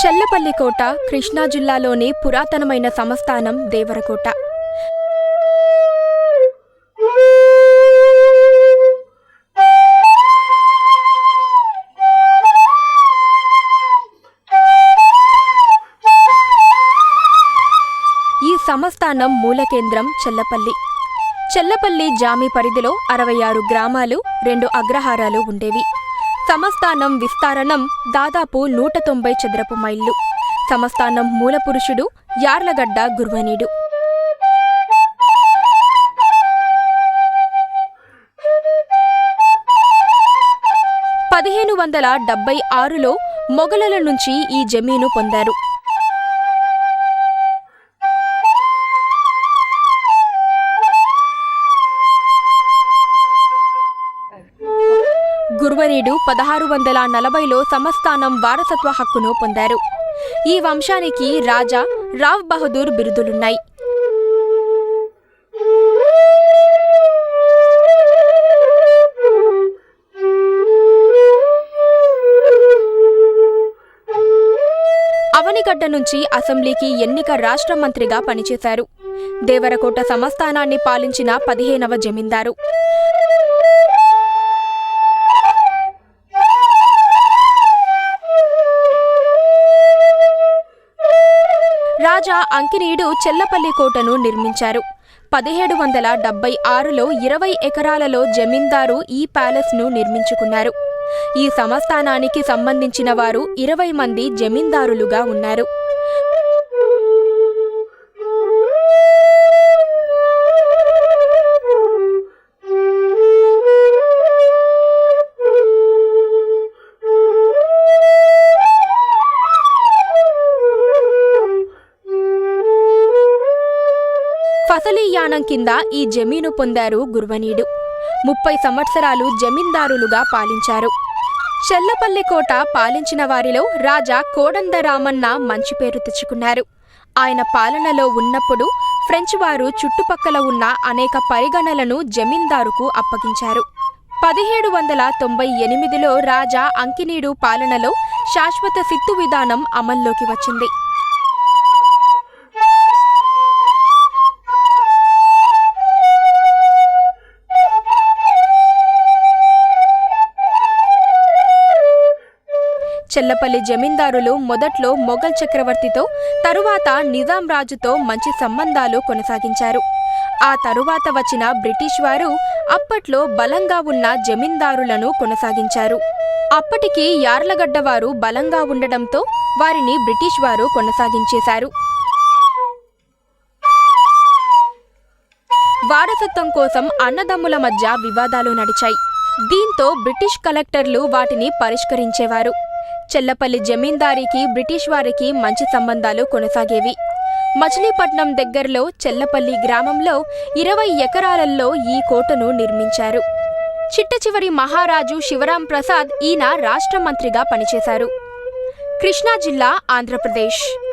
చల్లపల్లి కోట కృష్ణా జిల్లాలోని పురాతనమైన సంస్థానం దేవరకోట. ఈ సంస్థానం మూల కేంద్రం చెల్లపల్లి. చెల్లపల్లి జామి పరిధిలో అరవై ఆరు గ్రామాలు రెండు అగ్రహారాలు ఉండేవి. సమస్థానం విస్తారణం దాదాపు నూట తొంభై చదరపు మైళ్ళు. సమస్థానం మూలపురుషుడు యార్లగడ్డ గుర్వనీడు. పదిహేను వందల డెబ్బై ఆరులో మొఘలుల నుంచి ఈ జమీను పొందారు. గుర్వనీడు పదహారు వందల నలభైలో సమస్థానం వారసత్వ హక్కును పొందారు. ఈ వంశానికి రాజా రావ్ బహదూర్ బిరుదులున్నాయి. అవనిగడ్డ నుంచి అసెంబ్లీకి ఎన్నిక రాష్ట్ర మంత్రిగా పనిచేశారు. దేవరకోట సమస్థానాన్ని పాలించిన పదిహేనవ జమీందారు. రాజా అంకినీడు చెల్లపల్లి కోటను నిర్మించారు. పదిహేడు వందల డెబ్బై ఆరులో ఇరవై ఎకరాలలో జమీందారు ఈ ప్యాలెస్ను నిర్మించుకున్నారు. ఈ సంస్థానానికి సంబంధించిన వారు ఇరవై మంది జమీందారులుగా ఉన్నారు. ఫసలీయానం కింద ఈ జమీను పొందారు గుర్వనీడు ముప్పై సంవత్సరాలు జమీందారులుగా పాలించారు. చెల్లపల్లి కోట పాలించిన వారిలో రాజా కోడందరామన్న మంచి పేరు తెచ్చుకున్నారు. ఆయన పాలనలో ఉన్నప్పుడు ఫ్రెంచ్ వారు చుట్టుపక్కల ఉన్న అనేక పరిగణలను జమీందారుకు అప్పగించారు. పదిహేడు వందల తొంభై ఎనిమిదిలో రాజా అంకినీడు పాలనలో శాశ్వత సిత్తు విధానం అమల్లోకి వచ్చింది. చెల్లపల్లి జమీందారులు మొదట్లో మొఘల్ చక్రవర్తితో తరువాత నిజాం రాజుతో మంచి సంబంధాలు కొనసాగించారు. ఆ తరువాత వచ్చిన బ్రిటిష్ వారు అప్పట్లో బలంగా ఉన్న జమీందారులను కొనసాగించారు. అప్పటికి యార్లగడ్డ వారు బలంగా ఉండడంతో వారిని బ్రిటిష్ వారు కొనసాగించేశారు. వారసత్వం కోసం అన్నదమ్ముల మధ్య వివాదాలు నడిచాయి. దీంతో బ్రిటిష్ కలెక్టర్లు వాటిని పరిష్కరించేవారు. చెల్లపల్లి జమీందారీకి బ్రిటిష్ వారికి మంచి సంబంధాలు కొనసాగేవి. మచిలీపట్నం దగ్గరలో చెల్లపల్లి గ్రామంలో ఇరవై ఎకరాలలో ఈ కోటను నిర్మించారు. చిట్ట చివరి మహారాజు శివరాం ప్రసాద్ ఈయన రాష్ట్ర మంత్రిగా పనిచేశారు. కృష్ణా జిల్లా ఆంధ్రప్రదేశ్.